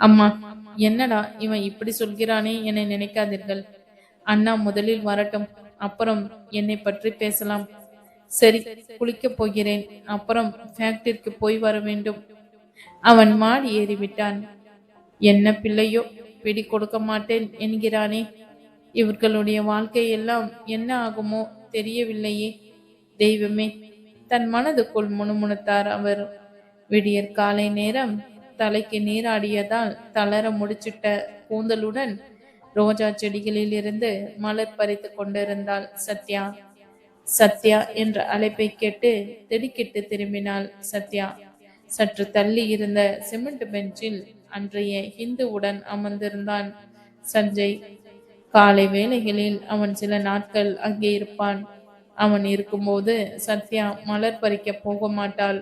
அம்மா என்னடா இவன் இப்படி சொல்கிறானே என நினைக்காதீர்கள். அண்ணா முதலில் வரட்டும் அப்புறம் என்னை பற்றி பேசலாம். சரி குளிக்கப் போகிறேன் அப்புறம் ஃபேக்டரிக்கு போய் வர வேண்டும். அவன் மாடி ஏறிவிட்டான். என்ன பிள்ளையோ பிடி கொடுக்க மாட்டேன் என்கிறானே. இவர்களுடைய வாழ்க்கையெல்லாம் என்ன ஆகுமோ தெரியவில்லையே. தெய்வமே தன் மனதுக்குள் முணுமுணுத்தார் அவர். விடியற் காலை நேரம் தலைக்கு நீராடியதால் தளர முடிச்சிட்ட கூந்தலுடன் ரோஜா செடிகளில் இருந்து மலர் பறித்து கொண்டிருந்தாள் சத்யா. சத்யா என்ற அழைப்பை கேட்டு திடுக்கிட்டு திரும்பினாள் சத்யா. சற்று தள்ளி இருந்த சிமெண்ட் பெஞ்சில் அன்றைய ஹிந்துவுடன் அமர்ந்திருந்தான் சஞ்சய். காலை வேளைகளில் அவன் சில நாட்கள் அங்கே இருப்பான். அவன் இருக்கும்போது சத்யா மலர் பறிக்க போக மாட்டாள்.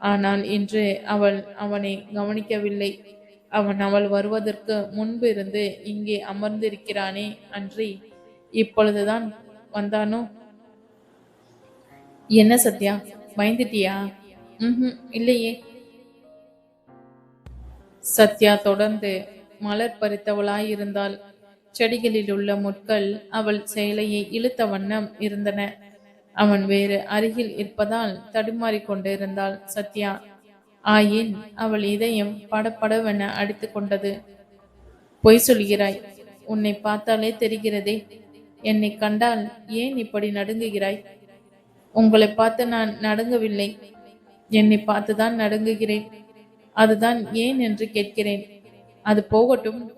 ஆனால் இன்று அவள் அவனை கவனிக்கவில்லை. அவன் அவள் வருவதற்கு முன்பு இருந்து இங்கே அமர்ந்திருக்கிறானே அன்றி இப்பொழுதுதான் வந்தானோ? என்ன சத்யா பயந்துட்டியா? ம் இல்லையே. சத்யா தொடர்ந்து மலர் பறித்தவளாயிருந்தாள். செடிகளில் உள்ள முட்கள் அவள் செயலையை இழுத்த வண்ணம் இருந்தன. அவன் வேறு அருகில் இருப்பதால் தடுமாறிக் கொண்டிருந்தாள் சத்யா. ஆயின் அவள் இதயம் படப்படவென அடித்து கொண்டது பொய் சொல்கிறாய். உன்னை பார்த்தாலே தெரிகிறதே. என்னை கண்டால் ஏன் இப்படி நடுங்குகிறாய்? உங்களை பார்த்து நான் நடுங்கவில்லை. என்னை பார்த்துதான் நடுங்குகிறேன். அதுதான் ஏன் என்று கேட்கிறேன். அது போகட்டும்.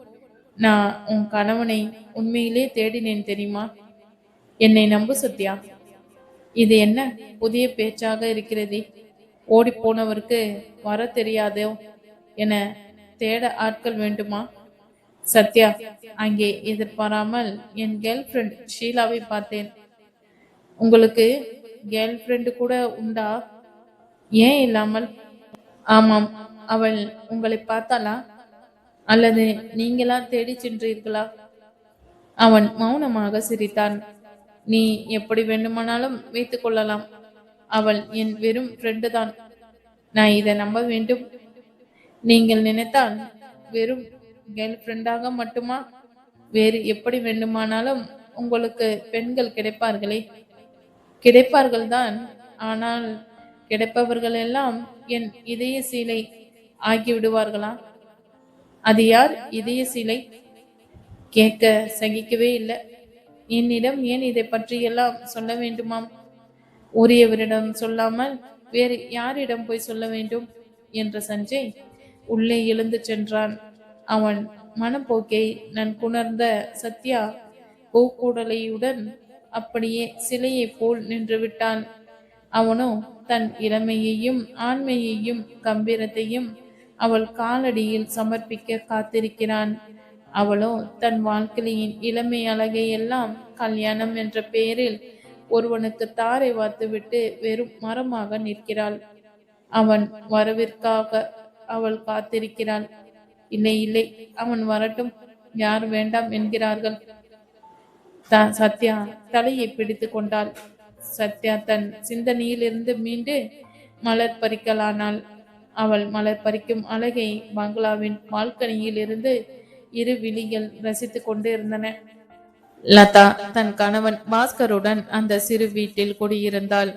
நான் உன் கணவனை உண்மையிலே தேடினேன் தெரியுமா? என்னை நம்பு சத்யா. இது என்ன புதிய பேச்சாக இருக்கிறதே? ஓடி போனவருக்கு வர தெரியாதோ என தேட ஆட்கள் வேண்டுமா? சத்யா அங்கே எதிர்பாராமல் என் கேர்ள் ஃப்ரெண்ட் ஷீலாவை பார்த்தேன். உங்களுக்கு கேர்ள் ஃப்ரெண்டு கூட உண்டா? ஏன் இல்லாமல்? ஆமாம் அவள் உங்களை பார்த்தாளா? அல்லது நீங்களா தேடி சென்றீர்களா? அவன் மௌனமாக சிரித்தான். நீ எப்படி வேண்டுமானாலும் வைத்துக் கொள்ளலாம். அவள் என் வெறும் ஃப்ரெண்டு தான். நான் இதை நம்ப வேண்டும். நீங்கள் நினைத்தால் வெறும் கேர்ள் ஃப்ரெண்டாக மட்டுமா? வேறு எப்படி வேண்டுமானாலும் உங்களுக்கு பெண்கள் கிடைப்பார்களே? கிடைப்பார்கள் தான். ஆனால் கிடைப்பவர்கள் எல்லாம் என் இதய சீலை ஆகிவிடுவார்களா? அது யார்? இதய சீலை? கேட்க சகிக்கவே இல்லை. என்னிடம் ஏன் இதை பற்றியெல்லாம் சொல்ல வேண்டுமாம்? உரியவரிடம் சொல்லாமல் வேறு யாரிடம் போய் சொல்ல வேண்டும்? என்ற சஞ்சய் உள்ளே எழுந்து சென்றான். அவன் மனப்போக்கை நன் குணர்ந்த சத்யா கூக்கூடலையுடன் அப்படியே சிலையைப் போல் நின்று விட்டான். அவனோ தன் இளமையையும் ஆண்மையையும் கம்பீரத்தையும் அவள் காலடியில் சமர்ப்பிக்க காத்திருக்கிறான். அவளோ தன் வாழ்க்கையின் இளமை அழகை எல்லாம் கல்யாணம் என்ற பெயரில் ஒருவனுக்கு தாரை வாத்துவிட்டு வெறும் மரமாக நிற்கிறாள். அவன் வரவிற்காக அவள் காத்திருக்கிறாள். இல்லை இல்லை அவன் வரட்டும். யார் வேண்டாம் என்கிறார்கள். த சத்யா தலையை பிடித்து கொண்டாள். சத்யா தன் சிந்தனையிலிருந்து மீண்டு மலர் பறிக்கலானாள். அவள் மலர் பறிக்கும் அழகை பங்களாவின் பால்கனியில் இருந்து இரு விழிகள் ரசித்துக் கொண்டு இருந்தன லதா தன் கணவன் பாஸ்கருடன் அந்த சிறு வீட்டில் குடியிருந்தாள்.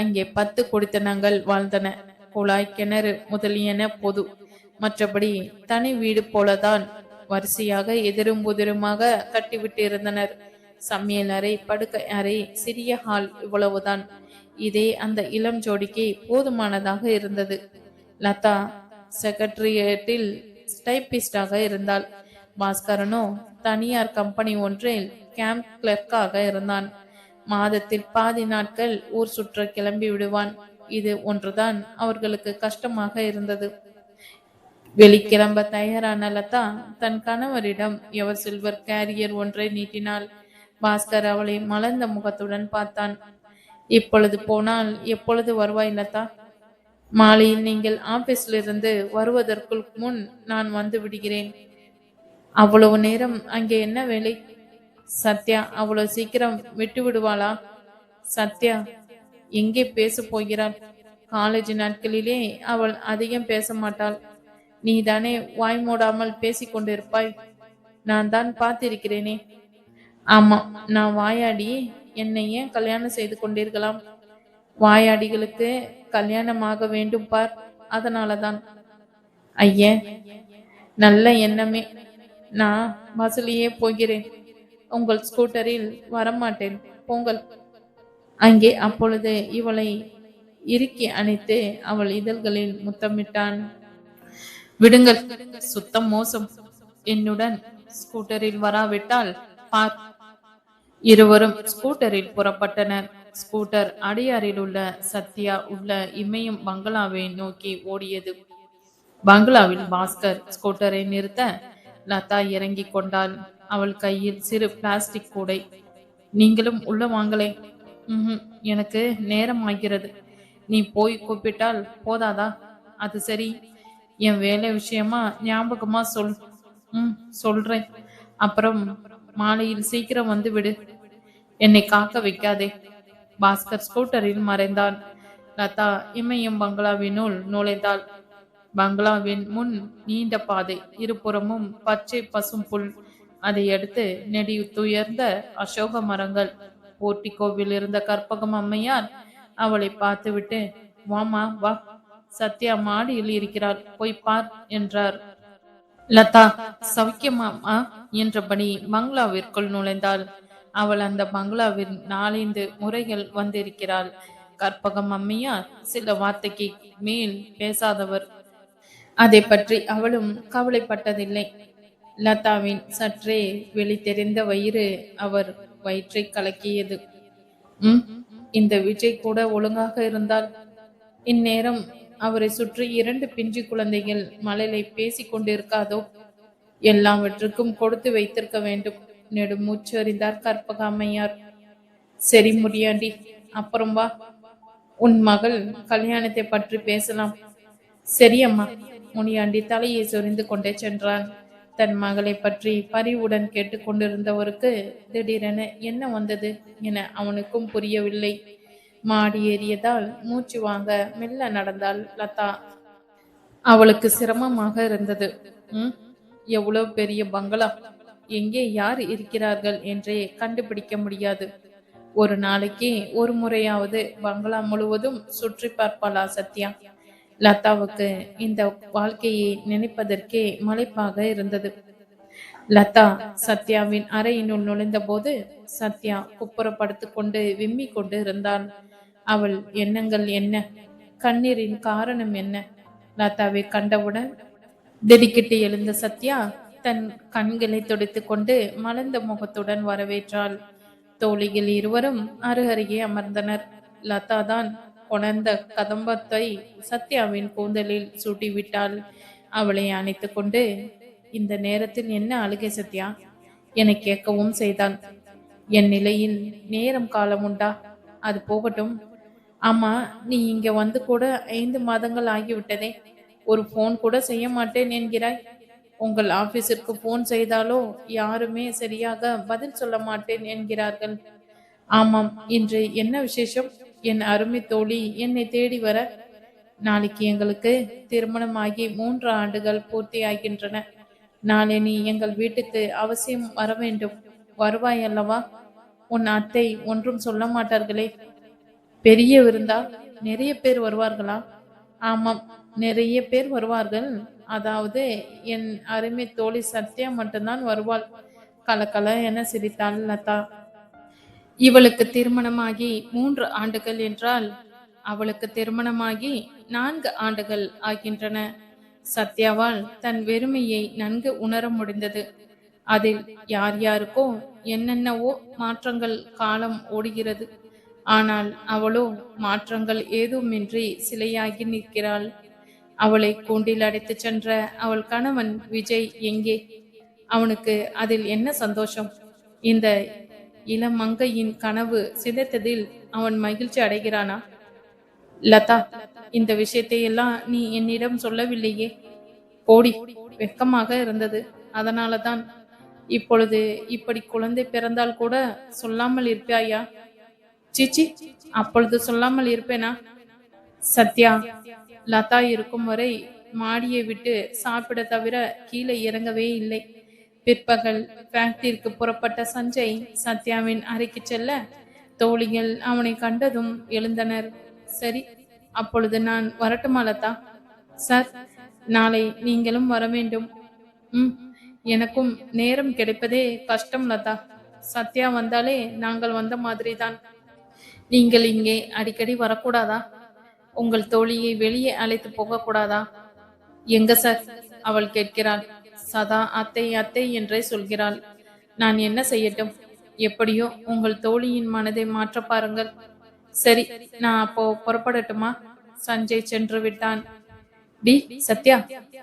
அங்கே பத்து குடித்தனங்கள் வாழ்ந்தன. குழாய் கிணறு முதலியன பொது. மற்றபடி தனி வீடு போலதான் வரிசையாக எதிரும் புதிருமாக கட்டிவிட்டு இருந்தனர் சமையல் அறை படுக்கை அறை சிறிய ஹால் இவ்வளவுதான். இதே அந்த இளம் ஜோடிக்கு போதுமானதாக இருந்தது. லதா செக்ரட்டரியேட்டில் ஸ்டைபிஸ்டாக இருந்தாள். பாஸ்கரனோ தனியார் கம்பெனி ஒன்றில் கேம்ப் கிளர்க்காக இருந்தான். மாதத்தில் பாதி நாட்கள் ஊர் சுற்ற கிளம்பி விடுவான். இது ஒன்றுதான் அவர்களுக்கு கஷ்டமாக இருந்தது. வெளிக்கிளம்ப தயாரான லதா தன் கணவரிடம் எவர் சில்வர் கேரியர் ஒன்றை நீட்டினாள் பாஸ்கர் அவளை மலர்ந்த முகத்துடன் பார்த்தான். இப்பொழுது போனால் எப்பொழுது வருவாய் லதா? மாலையில் நீங்கள் ஆபீஸிலிருந்து வருவதற்குள் முன் நான் வந்து விடுகிறேன். அவ்வளவு நேரம் அங்கே என்ன வேலை? சத்யா அவ்வளவு சீக்கிரம் விட்டு விடுவாளா? சத்யா எங்கே பேச போகிறாள் காலேஜ் நாட்களிலே அவள் அதிகம் பேச மாட்டாள். நீ தானே வாய் மூடாமல் பேசிக்கொண்டிருப்பாய் நான் தான் பார்த்திருக்கிறேனே. ஆமா நான் வாயாடி என்னை ஏன் கல்யாணம் செய்து கொண்டிருக்கலாம் வாயாடிகளுக்கு கல்யாணமாக வேண்டும் பார். அதனாலதான். ஐயே நல்ல எண்ணமே. நான் பஸ்ஸிலேயே போகிறேன். உங்கள் ஸ்கூட்டரில் வரமாட்டேன். போங்கள். அங்கே அப்பொழுது இவளை இறுக்கி அணைத்து அவள் இதழ்களில் முத்தமிட்டான். விடுங்கள். சுத்தம் மோசம். என்னுடன் ஸ்கூட்டரில் வராவிட்டால் பார். இருவரும் ஸ்கூட்டரில் புறப்பட்டனர். ஸ்கூட்டர் அடியாரில் உள்ள சத்யா உள்ள இமயம் பங்களாவை நோக்கி ஓடியது. பங்களாவில் பாஸ்கர் ஸ்கூட்டரை நிறுத்த லதா இறங்கிக் கொண்டாள். அவள் கையில் சிறு பிளாஸ்டிக் கூடை. நீங்களும் உள்ள வாங்களே. எனக்கு நேரம் ஆகிறது. நீ போய் கூப்பிட்டால் போதாதா? அது சரி. என் வேலை விஷயமா ஞாபகமா சொல். ம் சொல்றேன். அப்புறம் மாலையில் சீக்கிரம் வந்து விடு. என்னை காக்க வைக்காதே. பாஸ்கர் ஸ்கூட்டரில் மறைந்தான். லதா இமயம் பங்களாவினுள் நுழைந்தாள். பங்களாவின் முன் நீண்ட பாதை இருபுறமும் பச்சை பசும் புல். அதை அடுத்து நெடி துயர்ந்த அசோக மரங்கள். போர்ட்டிகோவில் இருந்த கற்பகம் அம்மையார் அவளை பார்த்துவிட்டு வாமா வா. சத்யா மாடியில் இருக்கிறாள். போய் பார் என்றார். லதா சௌக்கியமாமா என்றபடி பங்களாவிற்குள் நுழைந்தாள். அவள் அந்த பங்களாவில் நாலந்து முறைகள் வந்திருக்கிறாள். கற்பகம் அம்மையார் சில வார்த்தைக்கு மேல் பேசாதவர். அதை பற்றி அவளும் கவலைப்பட்டதில்லை. லதாவின் சற்றே வெளி தெரிந்த வயிறு அவர் வயிற்றை கலக்கியது. உம் இந்த விஜய் கூட ஒழுங்காக இருந்தால்? இந்நேரம் அவரை சுற்றி இரண்டு பிஞ்சு குழந்தைகள் மலையிலை பேசிக் கொண்டிருக்காதோ? எல்லாவற்றுக்கும் கொடுத்து வைத்திருக்க வேண்டும் நெடுமூச்சு அறிந்தார் கற்பகாமையார். சரி முடியாண்டி அப்புறம் வா. உன் மகள் கல்யாணத்தை பற்றி பேசலாம். சரியம்மா. முனியாண்டி தலையை சொரிந்து கொண்டே சென்றான். தன் மகளை பற்றி பரிவுடன் கேட்டுக்கொண்டிருந்தவருக்கு திடீரென என்ன வந்தது என அவனுக்கும் புரியவில்லை. மாடி ஏறியதால் மூச்சு வாங்க மெல்ல நடந்தாள் லதா. அவளுக்கு சிரமமாக இருந்தது. ம் எவ்வளவு பெரிய பங்களா. எங்கே யார் இருக்கிறார்கள் என்றே கண்டுபிடிக்க முடியாது. ஒரு நாளைக்கு ஒரு முறையாவது பங்களா முழுவதும் சுற்றி பார்ப்பாளா சத்யா. லதாவுக்கு இந்த வாழ்க்கையை நினைப்பதற்கே மலைப்பாக இருந்தது. லதா சத்யாவின் அறையினுள் நுழைந்த போது சத்யா குப்புறப்படுத்திக் கொண்டு விம்மி கொண்டு இருந்தாள் அவள் எண்ணங்கள் என்ன? கண்ணீரின் காரணம் என்ன? லதாவை கண்டவுடன் திடுக்கிட்டு எழுந்த சத்யா தன் கண்களை துடைத்துக் கொண்டு மலர்ந்த முகத்துடன் வரவேற்றாள். தோழிகள் இருவரும் அருகருகே அமர்ந்தனர். லதா தான் கொணர்ந்த கதம்பத்தை சத்யாவின் கூந்தலில் சூட்டிவிட்டாள். அவளை அணைத்து கொண்டு இந்த நேரத்தில் என்ன அழுகை சத்யா? என கேட்கவும் செய்தான் என் நிலையில் நேரம் காலம் உண்டா? அது போகட்டும். ஆமா நீ இங்க வந்து கூட ஐந்து மாதங்கள் ஆகிவிட்டதே. ஒரு ஃபோன் கூட செய்ய மாட்டேன் என்கிறாய். உங்கள் ஆபீஸிற்கு ஃபோன் செய்தாலோ யாருமே சரியாக பதில் சொல்ல மாட்டேன் என்கிறார்கள். ஆமாம் இன்று என்ன விசேஷம்? என் அருமை தோழி என்னை தேடி வர நாளைக்கு எங்களுக்கு திருமணமாகி மூன்று ஆண்டுகள் பூர்த்தியாகின்றன. நாளை நீ எங்கள் வீட்டுக்கு அவசியம் வர வேண்டும். வருவாய் அல்லவா? உன் அத்தை ஒன்றும் சொல்ல மாட்டார்களே. பெரிய விருந்தா நிறைய பேர் வருவார்களா? ஆமாம் நிறைய பேர் வருவார்கள். அதாவது என் அருமை தோழி சத்யா மட்டும்தான் வருவாள். கலக்கல என சிரித்தாள் லதா. இவளுக்கு திருமணமாகி மூன்று ஆண்டுகள் என்றால் அவளுக்கு திருமணமாகி நான்கு ஆண்டுகள் ஆகின்றன. சத்யாவால் தன் வெறுமையை நன்கு உணர முடிந்தது. அதில் யார் யாருக்கோ என்னென்னவோ மாற்றங்கள் காலம் ஓடுகிறது. ஆனால் அவளோ மாற்றங்கள் ஏதுமின்றி சிலையாகி நிற்கிறாள். அவளை கூண்டில் அடைத்துச் சென்ற அவள் கணவன் விஜய் எங்கே? அவனுக்கு அதில் என்ன சந்தோஷம்? இந்த இளமங்கையின் கனவு சிதைத்ததில் அவன் மகிழ்ச்சி அடைகிறானா? லதா இந்த விஷயத்தை எல்லாம் நீ என்னிடம் சொல்லவில்லையே? போடி வெக்கமாக இருந்தது. அதனால தான் இப்பொழுது இப்படி குழந்தை பிறந்தால் கூட சொல்லாமல் இருப்பாயா? சிச்சி அப்பொழுது சொல்லாமல் இருப்பேனா? சத்யா லதா இருக்கும் வரை மாடியை விட்டு சாப்பிட தவிர கீழே இறங்கவே இல்லை. பிற்பகல் ஃபேக்டரிக்கு புறப்பட்ட சஞ்சய் சத்யாவின் அறைக்கு செல்ல தோழிகள் அவனை கண்டதும் எழுந்தனர். சரி அப்பொழுது நான் வரட்டுமா லதா? சார் நாளை நீங்களும் வர வேண்டும். ம் எனக்கும் நேரம் கிடைப்பதே கஷ்டம் லதா. சத்யா வந்தாலே நாங்கள் வந்த மாதிரிதான். நீங்கள் இங்கே அடிக்கடி வரக்கூடாதா? உங்கள் தோழியை வெளியே அழைத்து போகக்கூடாதா? எங்க சார்? அவள் கேட்கிறாள். சதா அத்தை அத்தை என்றே சொல்கிறாள். நான் என்ன செய்யட்டும்? எப்படியோ உங்கள் தோழியின் மனதை மாற்ற பாருங்கள். சரி நான் அப்போ புறப்படட்டுமா? சஞ்சய் சென்று விட்டான். டி சத்யா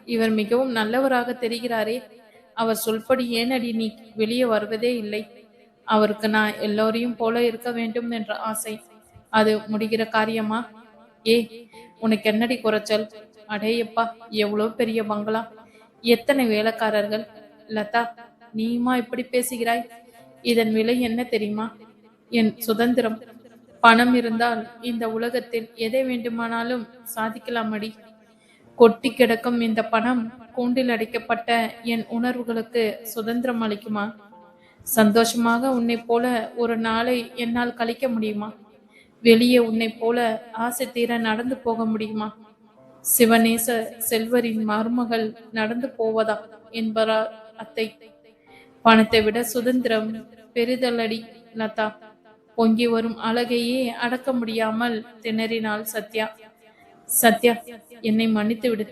இவர் மிகவும் நல்லவராக தெரிகிறாரே. அவர் சொல்படி ஏனடி நீ வெளியே வருவதே இல்லை. அவருக்கு நான் எல்லோரையும் போல இருக்க வேண்டும் என்ற ஆசை. அது முடிகிற காரியமா? ஏ உனக்கு என்னடி குறைச்சல்? அடேயப்பா எவ்வளோ பெரிய பங்களா. எத்தனை வேலைக்காரர்கள்? லதா நீயுமா இப்படி பேசுகிறாய்? இதன் விலை என்ன தெரியுமா? என் சுதந்திரம். பணம் இருந்தால் இந்த உலகத்தில் எதை வேண்டுமானாலும் சாதிக்கலாமடி. கொட்டி கிடக்கும் இந்த பணம் கூண்டில் அடைக்கப்பட்ட என் உணர்வுகளுக்கு சுதந்திரம் அளிக்குமா? சந்தோஷமாக உன்னை போல ஒரு நாளை என்னால் கழிக்க முடியுமா? வெளியே உன்னை போல ஆசை தீர நடந்து போக முடியுமா? சிவநேச செல்வரின் மருமகள் நடந்து போவதா என்பார் அத்தை. பணத்தை விட சுதந்திரம் பெரிதலடி லதா. பொங்கி வரும் அழகையே அடக்க முடியாமல் திணறினாள் சத்யா. சத்யா என்னை மன்னித்து விடு.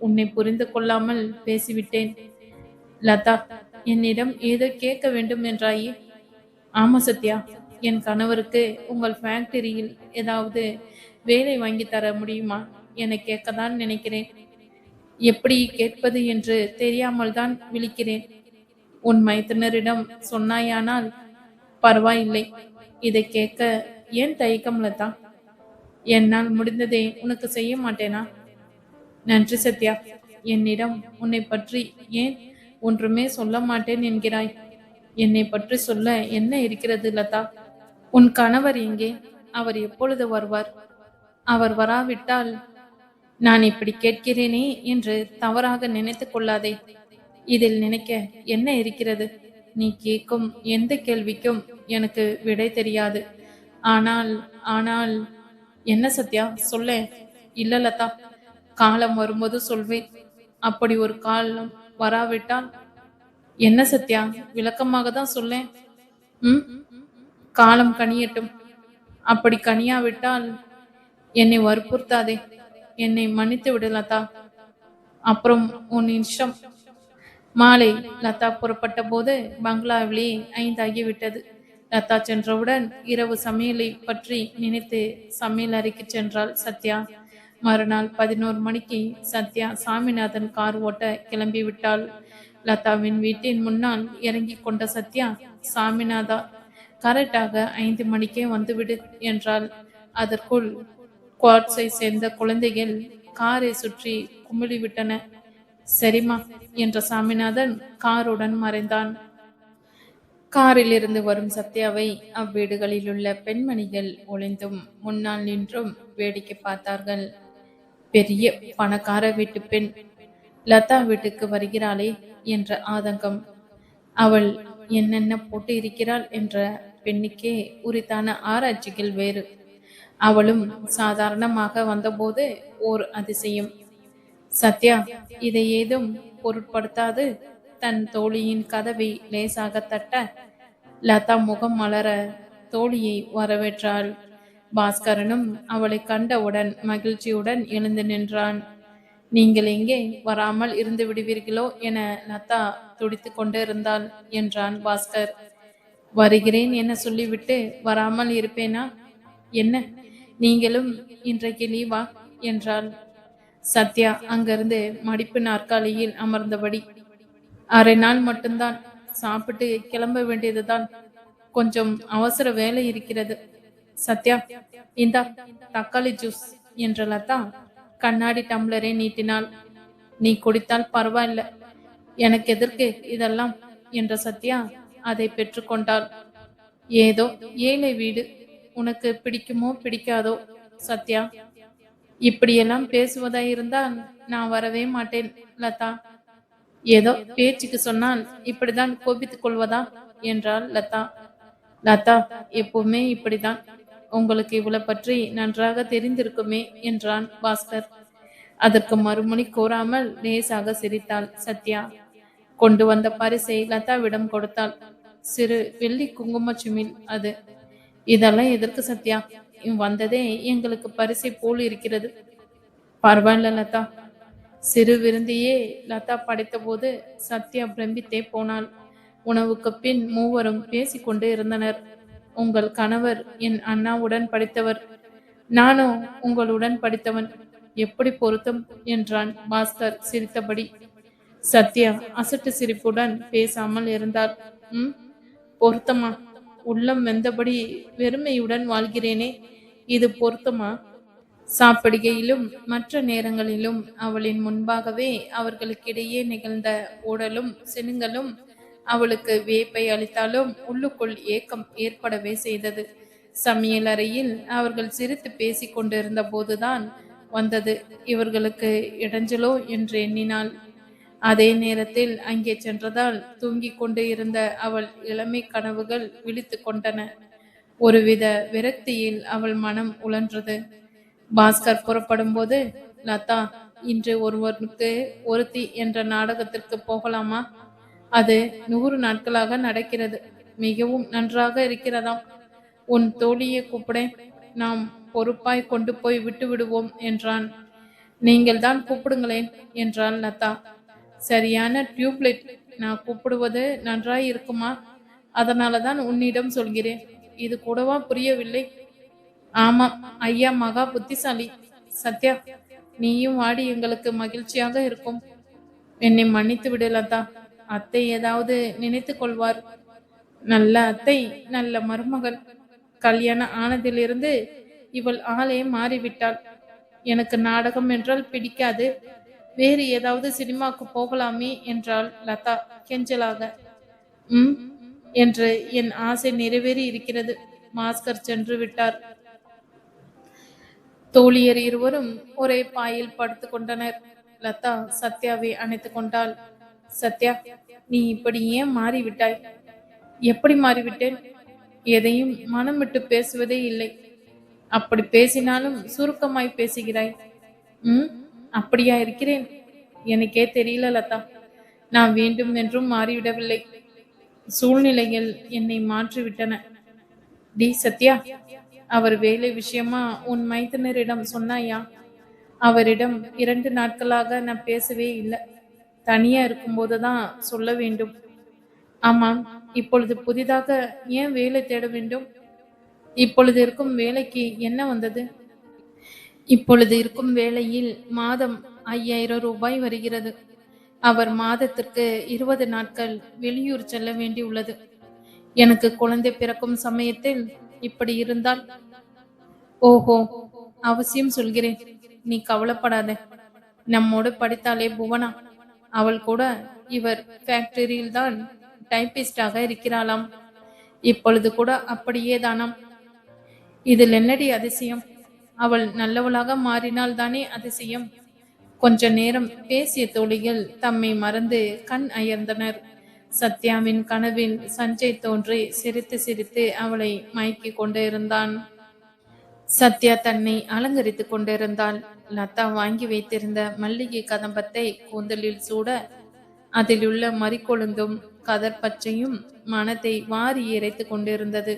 உன்னை புரிந்து கொள்ளாமல் பேசிவிட்டேன். லதா என்னிடம் ஏதோ கேட்க வேண்டும் என்றாயே. ஆமா சத்யா என் கணவருக்கு உங்கள் ஃபேக்டரியில் ஏதாவது வேலை வாங்கி தர முடியுமா? என கேட்கத்தான் நினைக்கிறேன். எப்படி கேட்பது என்று தெரியாமல் தான் விழிக்கிறேன். உன் மைத்தினரிடம் சொன்னாயானால் பரவாயில்லை. இதை கேட்க ஏன் தயக்கம் லதா? என்னால் முடிந்ததை உனக்கு செய்ய மாட்டேனா? நன்றி சத்யா. என்னிடம் உன்னை பற்றி ஏன் ஒன்றுமே சொல்ல மாட்டேன் என்கிறாய். என்னை பற்றி சொல்ல என்ன இருக்கிறது லதா? உன் கணவர் எங்கே? அவர் எப்பொழுது வருவார்? அவர் வராவிட்டால் நான் இப்படி கேட்கிறேனே என்று தவறாக நினைத்து கொள்ளாதே. இதில் நினைக்க என்ன இருக்கிறது? நீ கேட்கும் எந்த கேள்விக்கும் எனக்கு விடை தெரியாது. ஆனால் ஆனால் என்ன சத்யா சொல்ல? இல்ல லதா காலம் வரும்போது சொல்வேன். அப்படி ஒரு காலம் வராவிட்டால் என்ன சத்யா விளக்கமாக தான் சொல்லேன். ம்? காலம் கனியட்டும். அப்படி கனியாவிட்டால் என்னை வற்புறுத்தாதே. என்னை மன்னித்து விடு லதா. அப்புறம் உன் இஷ்டம் மாலை லதா புறப்பட்ட போது பங்களாவிலே ஐந்தாகிவிட்டது. லதா சென்றவுடன் இரவு சமையலை பற்றி நினைத்து சமையல் அறைக்கு சென்றாள் சத்யா. மறுநாள் பதினோரு மணிக்கு சத்யா சாமிநாதன் கார் ஓட்ட கிளம்பி விட்டாள் லதாவின் வீட்டின் முன்னால் இறங்கி கொண்ட சத்யா சாமிநாதா கரெக்டாக ஐந்து மணிக்கே வந்துவிடு என்றாள். அதற்குள் குவாட்ஸை சேர்ந்த குழந்தைகள் காரை சுற்றி குமிழி விட்டன சரிம்மா என்ற சாமிநாதன் காருடன் மறைந்தான். காரில் இருந்து வரும் சத்யாவை அவ்வீடுகளில் உள்ள பெண்மணிகள் ஒளிந்தும் முன்னால் நின்றும் வேடிக்கை பார்த்தார்கள். பெரிய பணக்கார வீட்டு பெண் லதா வீட்டுக்கு வருகிறாளே என்ற ஆதங்கம். அவள் என்னென்ன போட்டு இருக்கிறாள் என்ற பெண்ணுக்கே உரித்தான ஆராய்ச்சிகள் வேறு. அவளும் சாதாரணமாக வந்தபோது ஓர் அதிசயம். சத்யா இதை ஏதும் பொருட்படுத்தாது. தன் தோழியின் கதவை லேசாக தட்ட லதா முகம் மலர தோழியை வரவேற்றாள். பாஸ்கரனும் அவளை கண்டவுடன் மகிழ்ச்சியுடன் எழுந்து நின்றான். நீங்கள் எங்கே வராமல் இருந்து விடுவீர்களோ என லதா துடித்து கொண்டு இருந்தாள் என்றான் பாஸ்கர். வருகிறேன் என சொல்லிவிட்டு வராமல் இருப்பேனா? என்ன? நீங்களும் இன்றைக்கு லீவா? என்றாள். சத்யா அங்கிருந்து மடிப்பு நாற்காலியில் அமர்ந்தபடி. அரை நாள் மட்டும்தான். சாப்பிட்டு கிளம்ப வேண்டியதுதான். கொஞ்சம் அவசர வேலை இருக்கிறது. சத்யா இந்தா தக்காளி ஜூஸ் என்ற லதா கண்ணாடி டம்ளரை நீட்டினாள். நீ குடித்தால் பரவாயில்ல. எனக்கு எதற்கு இதெல்லாம்? என்ற சத்யா அதை பெற்றுக்கொண்டாள். ஏதோ ஏழை வீடு. உனக்கு பிடிக்குமோ பிடிக்காதோ சத்யா? இப்படியெல்லாம் பேசுவதா இருந்தால் நான் வரவே மாட்டேன் லதா. ஏதோ பேச்சுக்கு சொன்னால் இப்படிதான் கோபித்துக் கொள்வதா? என்றாள் லதா. லதா எப்பவுமே இப்படிதான். உங்களுக்கு இவளை பற்றி நன்றாக தெரிந்திருக்குமே என்றான் பாஸ்கர். அதற்கு மறுமொழி கூறாமல் லேசாக சிரித்தாள் சத்யா. கொண்டு வந்த பரிசை லதாவிடம் கொடுத்தாள். சிறு வெள்ளி குங்குமச்சுமில் அது. இதெல்லாம் எதற்கு சத்யா? வந்ததே எங்களுக்கு பரிசை போல் இருக்கிறது. பரவாயில்ல லதா. சிறு விருந்தியே லதா படைத்தபோது சத்யா பிரமித்தே போனாள். உணவுக்கு பின் மூவரும் பேசிக்கொண்டு இருந்தனர். உங்கள் கணவர் என் அண்ணாவுடன் படித்தவர். நானும் உங்களுடன் படித்தவன். எப்படி பொருத்தம்? என்றான் பாஸ்கர் சிரித்தபடி. சத்யா அசட்டு சிரிப்புடன் பேசாமல் இருந்தார் ம் பொருத்தமா? உள்ளம் வெந்தபடி வெறுமையுடன் வாழ்கிறேனே. இது பொருத்தமா? சாப்பிடுகையிலும் மற்ற நேரங்களிலும் அவளின் முன்பாகவே அவர்களுக்கிடையே நிகழ்ந்த ஊடலும் சினுங்களும் அவளுக்கு வேப்பை அளித்தாலும் உள்ளுக்குள் ஏக்கம் ஏற்படவே செய்தது. சமையல் அறையில் அவர்கள் சிரித்து பேசிக் கொண்டிருந்த போதுதான் வந்தது. இவர்களுக்கு இடைஞ்சலோ என்று எண்ணினாள். அதே நேரத்தில் அங்கே சென்றதால் தூங்கிக் கொண்டு இருந்த அவள் இளமை கனவுகள் விழித்து கொண்டன. ஒருவித விரக்தியில் அவள் மனம் உழன்றது. பாஸ்கர் புறப்படும் போது லதா இன்று ஒருவருக்கு ஒருத்தி என்ற நாடகத்திற்கு போகலாமா? அது நூறு நாட்களாக நடக்கிறது. மிகவும் நன்றாக இருக்கிறதாம். உன் தோழியை கூப்பிடேன். நாம் பொறுப்பாய் கொண்டு போய் விட்டு விடுவோம் என்றான். நீங்கள் தான் கூப்பிடுங்களேன் என்றாள் லதா. சரியான டியூப்லைட் நான் கூப்பிடுவது நன்றாய் இருக்குமா? அதனால தான் உன்னிடம் சொல்கிறேன். இது கூடவா புரியவில்லை? ஆமாம் ஐயா மகா புத்திசாலி. சத்யா நீயும் வாடி எங்களுக்கு மகிழ்ச்சியாக இருக்கும். என்னை மன்னித்து விடலதா அத்தை ஏதாவது நினைத்து கொள்வார். நல்ல அத்தை நல்ல மருமகள். கல்யாணம் ஆனதிலிருந்து இவள் ஆளே மாறிவிட்டாள். எனக்கு நாடகம் என்றால் பிடிக்காது. வேறு ஏதாவது சினிமாக்கு போகலாமே என்றாள் லதா கெஞ்சலாக. ம்? என்று என் ஆசை நிறைவேறி இருக்கிறது. மாஸ்கர் சென்று விட்டார். தோழியர் இருவரும் ஒரே பாயில் படுத்து கொண்டனர். லதா சத்யாவை அணைத்துக் கொண்டாள். சத்யா நீ இப்படி ஏன் மாறிவிட்டாய்? எப்படி மாறிவிட்டேன்? எதையும் மனம் விட்டு பேசுவதே இல்லை. அப்படி பேசினாலும் சுருக்கமாய் பேசுகிறாய். ம்? அப்படியா இருக்கிறேன்? எனக்கே தெரியல லதா. நான் வேண்டும் என்றும் மாறிவிடவில்லை. சூழ்நிலைகள் என்னை மாற்றிவிட்டன. டி சத்யா அவர் வேலை விஷயமா உன் மைத்தனரிடம் சொன்னாயா? அவரிடம் இரண்டு நாட்களாக நான் பேசவே இல்லை. தனியா இருக்கும்போது தான் சொல்ல வேண்டும். ஆமாம் இப்பொழுது புதிதாக ஏன் வேலை தேட வேண்டும்? இப்பொழுது இருக்கும் வேலைக்கு என்ன வந்தது? இப்பொழுது இருக்கும் வேளையில் மாதம் ஐயாயிரம் ரூபாய் வருகிறது. அவர் மாதத்திற்கு இருபது நாட்கள் வெளியூர் செல்ல வேண்டியுள்ளது எனக்கு குழந்தை பிறக்கும் சமயத்தில் இப்படி இருந்தால் ஓஹோ அவசியம் சொல்கிறேன். நீ கவலைப்படாத. நம்மோடு படித்தாலே புவனா. அவள் கூட இவர் ஃபேக்டரியில் தான் டைபிஸ்டாக இருக்கிறாளாம். இப்பொழுது கூட அப்படியே தானாம். இதில் என்னடி அதிசயம்? அவள் நல்லவளாக மாறினால் தானே அதிசயம் கொஞ்ச நேரம் பேசிய தோழிகள் தம்மை மறந்து கண் அயர்ந்தனர். சத்யாவின் கனவில் சஞ்சய் தோன்றி சிரித்து சிரித்து அவளை மயக்கிக் கொண்டிருந்தான் சத்யா தன்னை அலங்கரித்துக் கொண்டிருந்தாள். லதா வாங்கி வைத்திருந்த மல்லிகை கதம்பத்தை கூந்தலில் சூட அதிலுள்ள மறிக்கொழுந்தும் கதர் பச்சையும் மனத்தை வாரி இறைத்து கொண்டிருந்தது.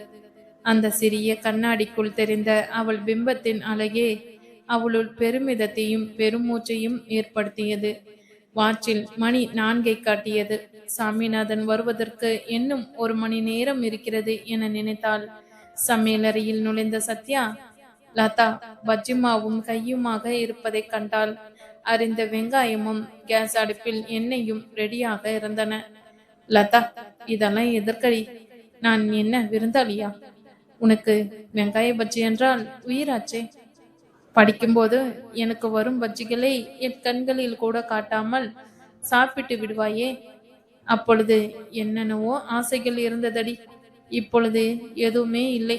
அந்த சிறிய கண்ணாடிக்குள் தெரிந்த அவள் பிம்பத்தின் அழகே அவளுள் பெருமிதத்தையும் பெருமூச்சையும் ஏற்படுத்தியது. வாச்சில் மணி நான்கை காட்டியது. சாமிநாதன் வருவதற்கு இன்னும் ஒரு மணி நேரம் இருக்கிறது என நினைத்தாள். சமையலறையில் நுழைந்த சத்யா லதா பஜ்ஜிமாவும் கையுமாக இருப்பதை கண்டாள். அறிந்த வெங்காயமும் கேஸ் அடுப்பில் எண்ணெயும் ரெடியாக இருந்தன. லதா இதெல்லாம் எதற்கடி? நான் என்ன விருந்தாளியா? உனக்கு வெங்காய பஜ்ஜி என்றால் உயிராச்சே. படிக்கும்போது எனக்கு வரும் பஜ்ஜிகளை என் கண்களில் கூட காட்டாமல் சாப்பிட்டு விடுவாயே. அப்பொழுது என்னென்னவோ ஆசைகள் இருந்ததடி. இப்பொழுது எதுவுமே இல்லை.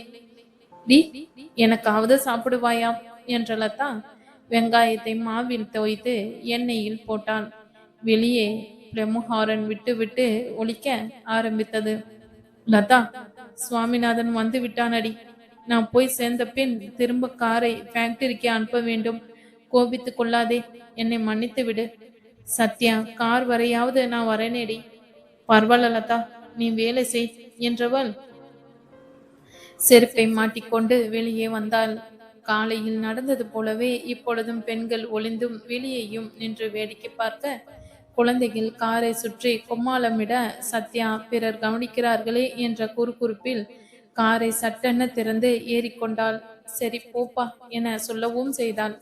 டி எனக்காவது சாப்பிடுவாயாம் என்ற லதா வெங்காயத்தை மாவில் தோய்த்து எண்ணெயில் போட்டான் வெளியே பிரமுஹாரன் விட்டு விட்டு ஒழிக்க ஆரம்பித்தது. லதா சுவாமிநாதன் வந்து விட்டானடி. நான் போய் சேர்ந்த பின் திரும்ப காரை ஃபேக்டரிக்கு அனுப்ப வேண்டும். கோபித்துக் கொள்ளாதே என்னை மன்னித்து விடு. சத்யா கார் வரையாவது நான் வரேனேடி. பரவாயில்ல லதா நீ வேலை செய் என்றவள் செருப்பை மாட்டிக்கொண்டு வெளியே வந்தாள். காலையில் நடந்தது போலவே இப்பொழுதும் பெண்கள் ஒளிந்தும் வெளியேயும் நின்று வேடிக்கை பார்க்க குழந்தைகள் காரை சுற்றி கொம்மாளமிட சத்யா பிறர் கவனிக்கிறார்களே என்ற குறுகுறுப்பில் காரை சட்டென திறந்து ஏறிக்கொண்டாள். சரி போப்பா என சொல்லவும் செய்தாள்.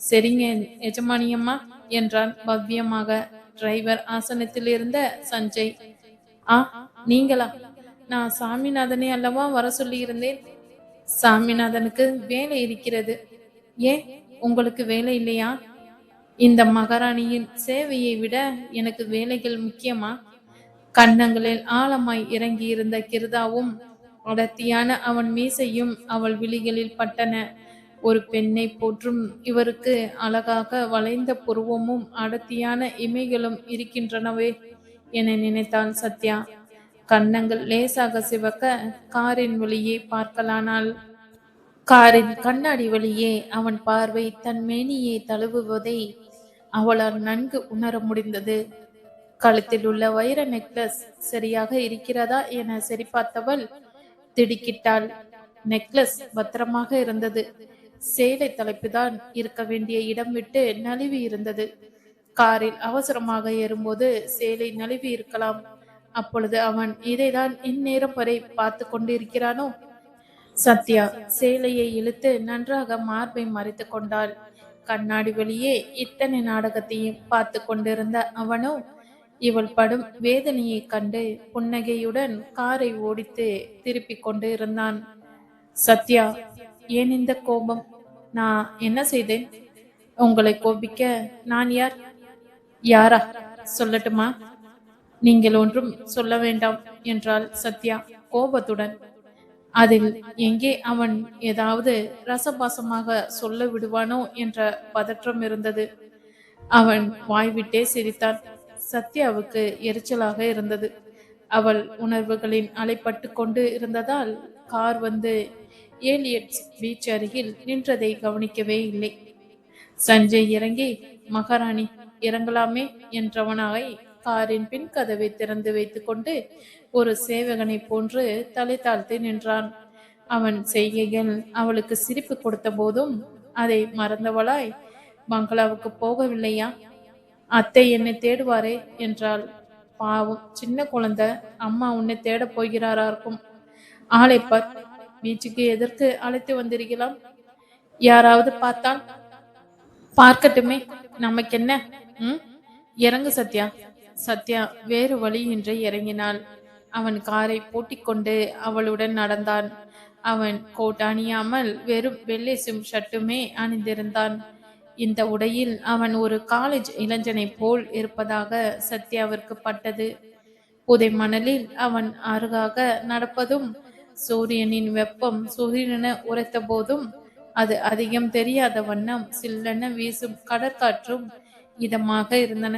சரிங்க எஜமானியம்மா என்றான் பவ்யமாக. டிரைவர் ஆசனத்தில் இருந்த சஞ்சய். ஆ நீங்களா? நான் சாமிநாதனை அல்லவா வர சொல்லியிருந்தேன்? சாமிநாதனுக்கு வேலை இருக்கிறது. ஏன்? உங்களுக்கு வேலை இல்லையா? இந்த மகாராணியின் சேவையை விட எனக்கு வேலைகள் முக்கியமா? கன்னங்களில் ஆழமாய் இறங்கி இருந்த கிருதாவும் அடர்த்தியான அவன் மீசையும் அவள் விழிகளில் பட்டன. ஒரு பெண்ணை போற்றும் இவருக்கு அழகாக வளைந்த புருவமும் அடர்த்தியான இமைகளும் இருக்கின்றனவே என நினைத்தாள் சத்யா. கன்னங்கள் லேசாக சிவக்க காரின் வழியே பார்க்கலானாள். காரின் கண்ணாடி வழியே அவன் பார்வை தன் மேனியை தழுவுவதை அவளால் நன்கு உணர முடிந்தது. கழுத்தில் உள்ள வைர நெக்லஸ் சரியாக இருக்கிறதா என சரிபார்த்தவள் திடுக்கிட்டாள். நெக்லஸ் பத்திரமாக இருந்தது. சேலை தலைப்புதான் இருக்க வேண்டிய இடம் விட்டு நழுவி இருந்தது. காரில் அவசரமாக ஏறும்போது சேலை நழுவி இருக்கலாம். அப்பொழுது அவன் இதைதான் இந்நேரம் வரை பார்த்து கொண்டிருக்கிறானோ? சத்யா சேலையை இழுத்து நன்றாக மார்பை மறைத்து கொண்டாள். கண்ணாடி வழியே இத்தனை நாடகத்தையும் பார்த்து கொண்டிருந்த அவனோ இவள் படும் வேதனையை கண்டு புன்னகையுடன் காரை ஓடித்து திருப்பிக் கொண்டு இருந்தான் சத்யா ஏன் இந்த கோபம்? நான் என்ன செய்தேன்? உங்களை கோபிக்க நான் யார்? யாரா? சொல்லட்டுமா? நீங்கள் ஒன்றும் சொல்ல வேண்டாம் என்றாள் சத்யா கோபத்துடன். அதில் எங்கே அவன் ஏதாவது ரசபாசமாக சொல்ல விடுவானோ என்ற பதற்றம் இருந்தது. அவன் வாய்விட்டே சிரித்தான். சத்யாவுக்கு எரிச்சலாக இருந்தது. அவள் உணர்வுகளின் அலைப்பட்டு கொண்டு இருந்ததால் கார் வந்து ஏலியட்ஸ் பீச் அருகில் நின்றதை கவனிக்கவே இல்லை. சஞ்சய் இறங்கி மகாராணி இறங்கலாமே என்றவனாய் காரின் பின் கதவை திறந்து வைத்துக்கொண்டு ஒரு சேவகனை போன்று தலை தாழ்த்தி நின்றான். அவன் செய்கைகள் அவளுக்கு சிரிப்பு கொடுத்த போதும் அதை மறந்தவளாய்? பங்களாவுக்கு போகவில்லையா? அத்தை என்னை தேடுவாரே என்றாள். பாவம் சின்ன குழந்தை. அம்மா உன்னை தேட போகிறாரா இருக்கும். ஆளை பார். பீச்சுக்கு எதற்கு அழைத்து வந்திருக்கலாம்? யாராவது பார்த்தால்? பார்க்கட்டுமே. நமக்கு என்ன ம்? இறங்கு சத்யா. சத்யா வேறு வழியின்றி இறங்கினாள். அவன் காரை பூட்டிக்கொண்டு அவளுடன் நடந்தான். அவன் கோட் அணியாமல் வெறும் வெள்ளை சிம் ஷர்ட்டுமே அணிந்திருந்தான். இந்த உடையில் அவன் ஒரு காலேஜ் இளைஞனை போல் இருப்பதாக சத்யாவிற்கு பட்டது. புதை மணலில் அவன் அருகாக நடப்பதும் சூரியனின் வெப்பம் சூரியன உரைத்த போதும் அது அதிகம் தெரியாத வண்ணம் சில்லென வீசும் கடற்காற்றும் இதமாக இருந்தன.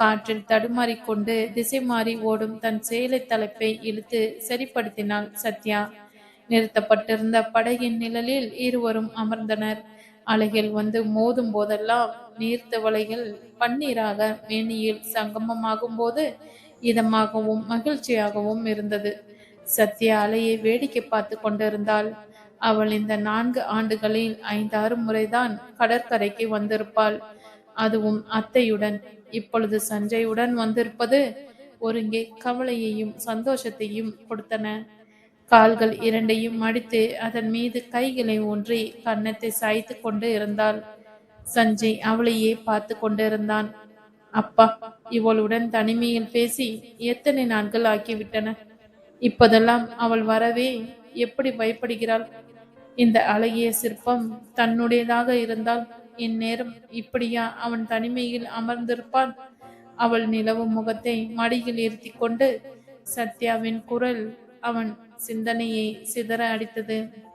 காற்றில் தடுமாறிக்கொண்டு திசை மாறி ஓடும் தன் சேலை தலைப்பை இழுத்து சரிப்படுத்தினாள் சத்யா. நிறுத்தப்பட்டிருந்த படகின் நிழலில் இருவரும் அமர்ந்தனர். அலைகள் வந்து மோதும் போதெல்லாம் நீர்த்தவளைகள் பன்னீராக மேனியில் சங்கமமாகும் போது இதமாகவும் மகிழ்ச்சியாகவும் இருந்தது. சத்யா அலையை வேடிக்கை பார்த்து கொண்டிருந்தாள். அவள் இந்த நான்கு ஆண்டுகளில் ஐந்தாறு முறைதான் கடற்கரைக்கு வந்திருப்பாள். அதுவும் அத்தையுடன். இப்பொழுது சஞ்சயுடன் வந்திருப்பது ஒருங்கே கவலையையும் சந்தோஷத்தையும் கொடுத்தன. கால்கள் இரண்டையும் மடித்து அதன் மீது கைகளை ஊன்றி கன்னத்தை சாய்த்து கொண்டு இருந்தாள். சஞ்சய் அவளையே பார்த்து கொண்டிருந்தான். அப்பா இவளுடன் தனிமையில் பேசி எத்தனை நாட்கள் ஆக்கிவிட்டன? இப்போதெல்லாம் அவள் வரவே எப்படி பயப்படுகிறாள்? இந்த அழகிய சிற்பம் தன்னுடையதாக இருந்தால் இந்நேரம் இப்படியா? அவன் தனிமையில் அமர்ந்திருப்பான். அவள் நிலவும் முகத்தை மடியில் இருத்தி கொண்டு சத்யாவின் குரல் அவன் சிந்தனையை சிதற அடித்தது.